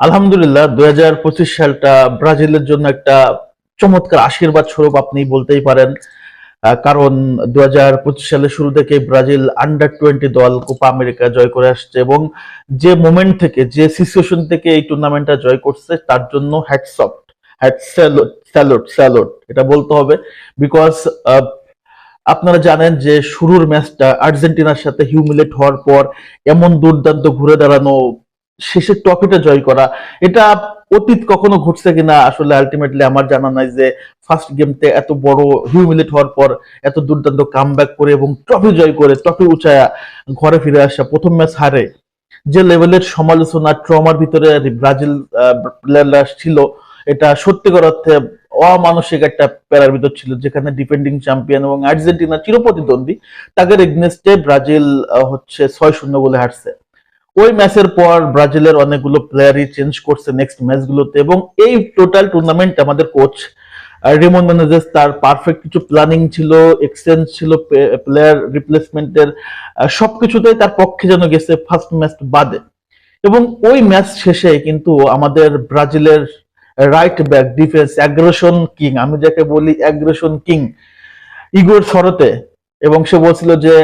আলহামদুলিল্লাহ, দুই হাজার পঁচিশ সালটা ব্রাজিলের জন্য একটা চমৎকার আশীর্বাদ স্বরূপ আপনি বলতেই পারেন। কারণ দু হাজার পঁচিশ সালের শুরু থেকে ব্রাজিল আন্ডার টোয়েন্টি দল কোপা আমেরিকা জয় করে আসছে এবং যে মোমেন্ট থেকে, যে সিচুয়েশন থেকে এই টুর্নামেন্টটা জয় করছে, তার জন্য hats off hat salute salute salute এটা বলতে হবে। বিকজ আপনারা জানেন যে শুরুর ম্যাচটা আর্জেন্টিনার সাথে হিউমিলেট হওয়ার পর এমন দুর্দান্ত ঘুরে দাঁড়ানো শেষের ট্রফিটা জয় করা, এটা অতীত কখনো ঘটছে কিনা? আসলে আলটিমেটলি আমার জানা নাই যে ফার্স্ট গেমতে এত বড় হিউমিলেট হওয়ার পর এত দুর্দান্ত কাম করে এবং ট্রফি জয় করে ট্রফি উঁচায়া ঘরে ফিরে আসা, প্রথম ম্যাচ হারে যে লেভেলের সমালোচনা ট্রমার ভিতরে ব্রাজিল প্লেয়াররা ছিল, এটা সত্যিকার অর্থে অমানসিক একটা প্যারার ভিতর ছিল, যেখানে ডিফেন্ডিং চ্যাম্পিয়ন এবং আর্জেন্টিনা চিরপ্রতিদ্বন্দ্বী, তাদের এগনেস্টে ব্রাজিল হচ্ছে ছয় শূন্য বলে হারছে। ওই ম্যাচের পর ব্রাজিলের অনেকগুলো প্লেয়ারই চেঞ্জ করছে নেক্সট ম্যাচগুলোতে এবং এই টোটাল টুর্নামেন্ট আমাদের কোচ রেমন ম্যানেজেস তার পারফেক্ট কিছু প্ল্যানিং ছিল এক্সচেঞ্জ ছিল প্লেয়ার রিপ্লেসমেন্টের সবকিছুতেই তার পক্ষে যেন গেছে ফার্স্ট ম্যাচ বাদে। এবং ওই ম্যাচ শেষে কিন্তু আমাদের ব্রাজিলের right back defence aggression king আমি যাকে বলি অ্যাগ্রেশন কিং ইগোর সরতে এবং সে বলছিল যে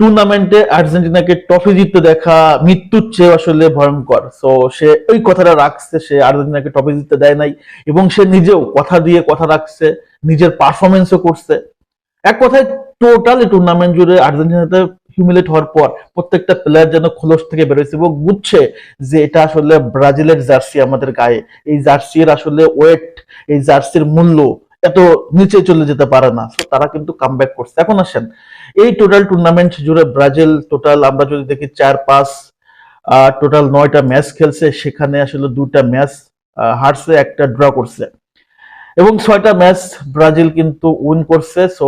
টুর্নামেন্টে আর্জেন্টিনাকে ট্রফি জিততে দেখা মৃত্যুর চেয়ে আসলে ভয়ঙ্কর। সো সে ওই কথাটা রাখছে, সে আর্জেন্টিনাকে ট্রফি জিততে দেয় নাই এবং সে নিজেও কথা দিয়ে কথা রাখছে, নিজের পারফরমেন্সও করছে। এক কথায় টোটাল টুর্নামেন্ট জুড়ে আর্জেন্টিনাতে হিউমিলেট হওয়ার পর প্রত্যেকটা প্লেয়ার যেন খোলস থেকে বেরোচ্ছে এবং বুঝছে যে এটা আসলে ব্রাজিলের জার্সি আমাদের গায়ে। এই জার্সির আসলে ওয়েট এই জার্সির মূল্য এত নিচে চলে যেতে পারে না। তারা কিন্তু কামব্যাক করছে। এখন আসেন এই টোটাল টুর্নামেন্ট জুড়ে ব্রাজিল টোটাল আমরা যদি দেখি চার, পাঁচ টোটাল নয়টা ম্যাচ খেলছে, সেখানে আসলে দুটা ম্যাচ হারছে, একটা ড্র করছে। এবং ছয়টা ম্যাচ ব্রাজিল কিন্তু উইন করছে সো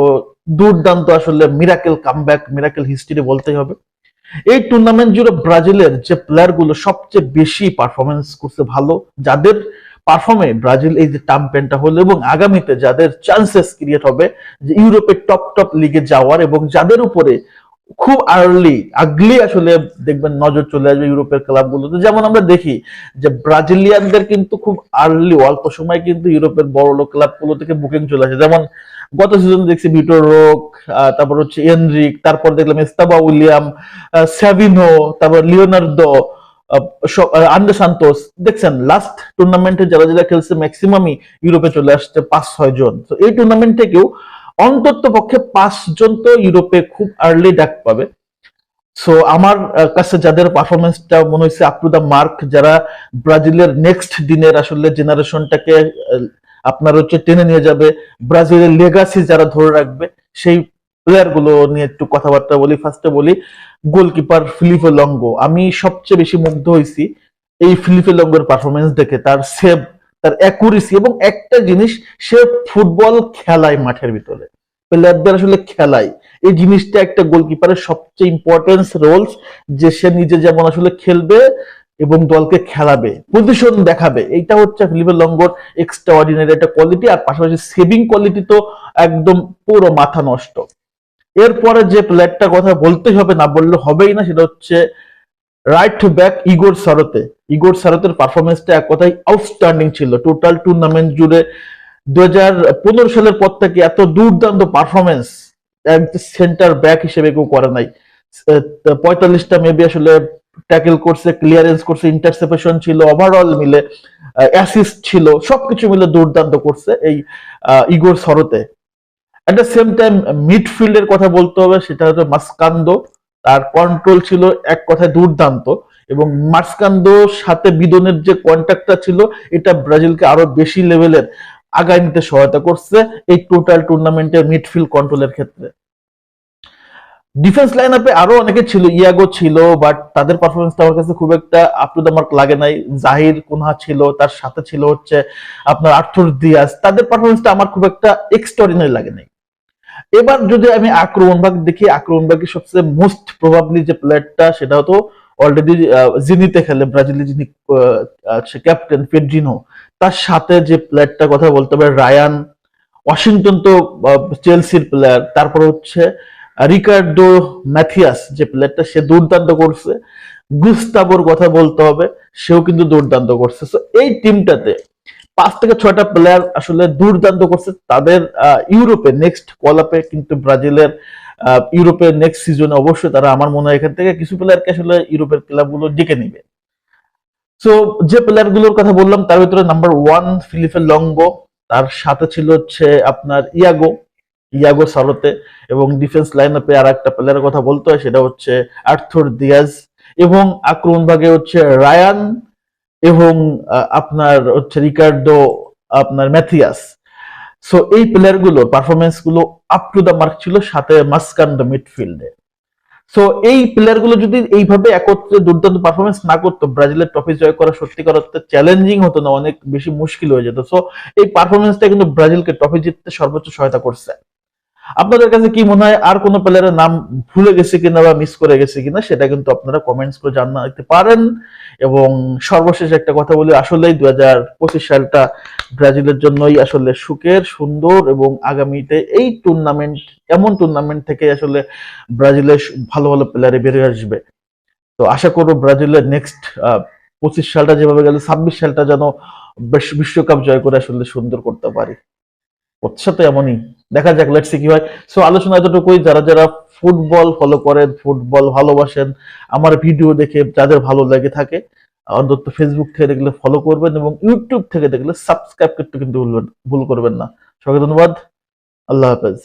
দুর্দান্ত আসলে মিরাকেল কামব্যাক মিরাকেল হিস্ট্রি বলতেই হবে। এই টুর্নামেন্ট জুড়ে ব্রাজিলের যে প্লেয়ারগুলো সবচেয়ে বেশি পারফরমেন্স করছে ভালো, যাদের পারফর্মে ব্রাজিল এই যে চ্যাম্পিয়নটা হলো এবং আগামীতে যাদের চান্সেস ক্রিয়েট হবে যে ইউরোপের টপ টপ লিগে যাওয়ার এবং যাদের উপরে খুব আর্লি আগলি আসলে দেখবেন নজর চলে আসবে ইউরোপের ক্লাবগুলোতে যেমন আমরা দেখি যে ব্রাজিলিয়ানদের কিন্তু খুব আর্লি অল্প সময় কিন্তু ইউরোপের বড় লোক ক্লাবগুলো থেকে বুকিং চলে আসে। যেমন গত সিজন দেখছি ভিটোর রোক তারপর হচ্ছে এনরিক, তারপর দেখলাম ইস্তাবা উইলিয়াম স্যাভিনো তারপর লিওনার্দো আন্ডে সান্তোস দেখছেন লাস্ট টুর্নামেন্টে যারা যারা খেলছে ম্যাক্সিমামই ইউরোপে চলে আসছে পাঁচ ছয় জন। তো এই টুর্নামেন্ট থেকেও অন্তত পক্ষে পাঁচজন তো ইউরোপে খুব আর্লি ডাক পাবে। সো আমার কাছে যাদের পারফরমেন্সটা মনে হয়েছে আপ টু দ্য মার্ক যারা ব্রাজিলের নেক্সট দিনের আসলে জেনারেশনটাকে আপনার হচ্ছে টেনে নিয়ে যাবে, ব্রাজিলের লেগাসি যারা ধরে রাখবে, সেই প্লেয়ারগুলো নিয়ে একটু কথাবার্তা বলি ফার্স্টে বলি গোলকিপার ফিলিপে লঙ্গো আমি সবচেয়ে বেশি মুগ্ধ হয়েছি এই ফিলিপে লঙ্গোর পারফরমেন্স দেখে। তার সেভ তার অ্যাকুরেসি এবং একটা জিনিস, সে ফুটবল খেলায় মাঠের ভিতরে। প্লেয়ারদের আসলে খেলায় এই জিনিসটা একটা গোলকিপারের সবচেয়ে ইম্পর্টেন্স রোলস যে সে নিজে যেমন আসলে খেলবে এবং দলকে খেলাবে পজিশন দেখাবে। এইটা হচ্ছে ফিলিপে লঙ্গোর এক্সট্রা অর্ডিনারি একটা কোয়ালিটি আর পাশাপাশি সেভিং কোয়ালিটি তো একদম পুরো মাথা নষ্ট। এরপরে যে প্লেয়ারটার কথা বলতেই হবে, না বললে হবেই না, সেটা হচ্ছে রাইট ব্যাক ইগোর সারতে ইগোর সারতের পারফরমেন্সটা এক কথায় আউটস্ট্যান্ডিং ছিল। টোটাল টুর্নামেন্ট জুড়ে দু সালের পর থেকে এত দুর্দান্ত পারফরমেন্স সেন্টার ব্যাক হিসেবে কেউ করে নাই। পঁয়তাল্লিশটা মেবি আসলে ট্যাকেল করছে ক্লিয়ারেন্স করছে ইন্টারসেপশন ছিল ওভারঅল মিলে অ্যাসিস্ট ছিল, সবকিছু মিলে দুর্দান্ত করছে এই ইগোর সরতে অ্যাট দ্য সেম টাইম মিডফিল্ডের কথা বলতে হবে, সেটা হচ্ছে মাসকান্দো। তার কন্ট্রোল ছিল এক কথায় দুর্দান্ত। এবং মাসকান্দোর সাথে বিদনের যে কন্ট্যাক্টটা ছিল, এটা ব্রাজিলকে আরও বেশি লেভেলের আগায় নিতে সহায়তা করছে এই টোটাল টুর্নামেন্টের মিডফিল্ড কন্ট্রোলের ক্ষেত্রে। ডিফেন্স লাইন আপে আরও অনেকে ছিল ইয়াগো ছিল বাট তাদের পারফরমেন্সটা আমার কাছে খুব একটা আপ টু দ্য মার্ক লাগে নাই। জাহির কুনহা ছিল, তার সাথে ছিল হচ্ছে আপনার আর্থুর দিয়াস তাদের পারফরমেন্সটা আমার খুব একটা এক্সট্রাঅর্ডিনারি লাগে নাই। এবার যদি আমি আক্রমণ ভাগ দেখি, আক্রমণ ভাগে সবচেয়ে মোস্ট প্রবাবলি যে প্লেয়ারটা সেটা হতো অলরেডি জিনিতে খেলে ব্রাজিলের যিনি ক্যাপ্টেন ফেডরিনো তার সাথে যে প্লেয়ারটার কথা বলতে হবে, রায়ান, ওয়াশিংটন তো চেলসির প্লেয়ার তারপর হচ্ছে, রিকার্ডো ম্যাথিয়াস যে প্লেয়ারটা সে দুর্দান্ত করছে। গুস্তাবোর কথা বলতে হবে, সেও কিন্তু দুর্দান্ত করছে। সো এই টিমটাতে পাঁচ থেকে ছয়টা প্লেয়ার আসলে দুর্দান্ত করছে তাদের ইউরোপে নেক্সট কলাপে কিন্তু ব্রাজিলের ইউরোপের নেক্সট সিজনে অবশ্যই তারা আমার মনে হয় এখান থেকে কিছু প্লেয়ারকে আসলে ইউরোপের ক্লাবগুলো ডেকে নিবে। সো যে প্লেয়ারগুলোর কথা বললাম তার ভিতরে নাম্বার ওয়ান ফিলিপে লঙ্গো তার সাথে ছিল হচ্ছে আপনার ইয়াগো ইয়াগো সারোতে এবং ডিফেন্স লাইন আপে আর একটা প্লেয়ারের কথা বলতে হয়, সেটা হচ্ছে আর্থুর দিয়াজ এবং আক্রমণ ভাগে হচ্ছে রায়ান এবং আপনার হচ্ছে রিকার্ডো আপনার ম্যাথিয়াস সো এই প্লেয়ারগুলো পারফরমেন্সগুলো আপ টু দা মার্ক ছিল সাথে মাসকান্দ মিডফিল্ডে সো এই প্লেয়ারগুলো যদি এইভাবে একত্রে দুর্দান্ত পারফরমেন্স না করতো, ব্রাজিলের ট্রফি জয় করা সত্যিকার অর্থে চ্যালেঞ্জিং হতো না, অনেক বেশি মুশকিল হয়ে যেত। সো এই পারফরমেন্সটা কিন্তু ব্রাজিলকে ট্রফি জিততে সর্বোচ্চ সহায়তা করছে। আপনাদের কাছে কি মনে হয় আর কোনো প্লেয়ারের নাম ভুলে গেছে কিনা বা মিস করে গেছে কিনা, সেটা কিন্তু আপনারা কমেন্টস করে জানাতে পারেন। এবং সর্বশেষ একটা কথা বলি, আসলেই দু হাজার পঁচিশ সালটা ব্রাজিলের জন্যই আসলে সুখের, সুন্দর এবং আগামীতে এই টুর্নামেন্ট এমন টুর্নামেন্ট থেকে আসলে ব্রাজিলের ভালো ভালো প্লেয়ারে বেরিয়ে আসবে। তো আশা করব ব্রাজিলের নেক্সট পঁচিশ সালটা যেভাবে গেল, ছাব্বিশ সালটা যেন বেশ বিশ্বকাপ জয় করে আসলে সুন্দর করতে পারি। হচ্ছে তো এমনই। দেখা যাক লেটস কি হয়। সো আলোচনা এতটুকুই। যারা যারা ফুটবল ফলো করেন, ফুটবল ভালোবাসেন, আমার ভিডিও দেখে যাদের ভালো লাগে থাকে, অন্তত ফেসবুক থেকে দেখলে ফলো করবেন এবং ইউটিউব থেকে দেখলে সাবস্ক্রাইব করতে কিন্তু ভুলবেন ভুল করবেন না। সবাইকে ধন্যবাদ। আল্লাহ হাফেজ।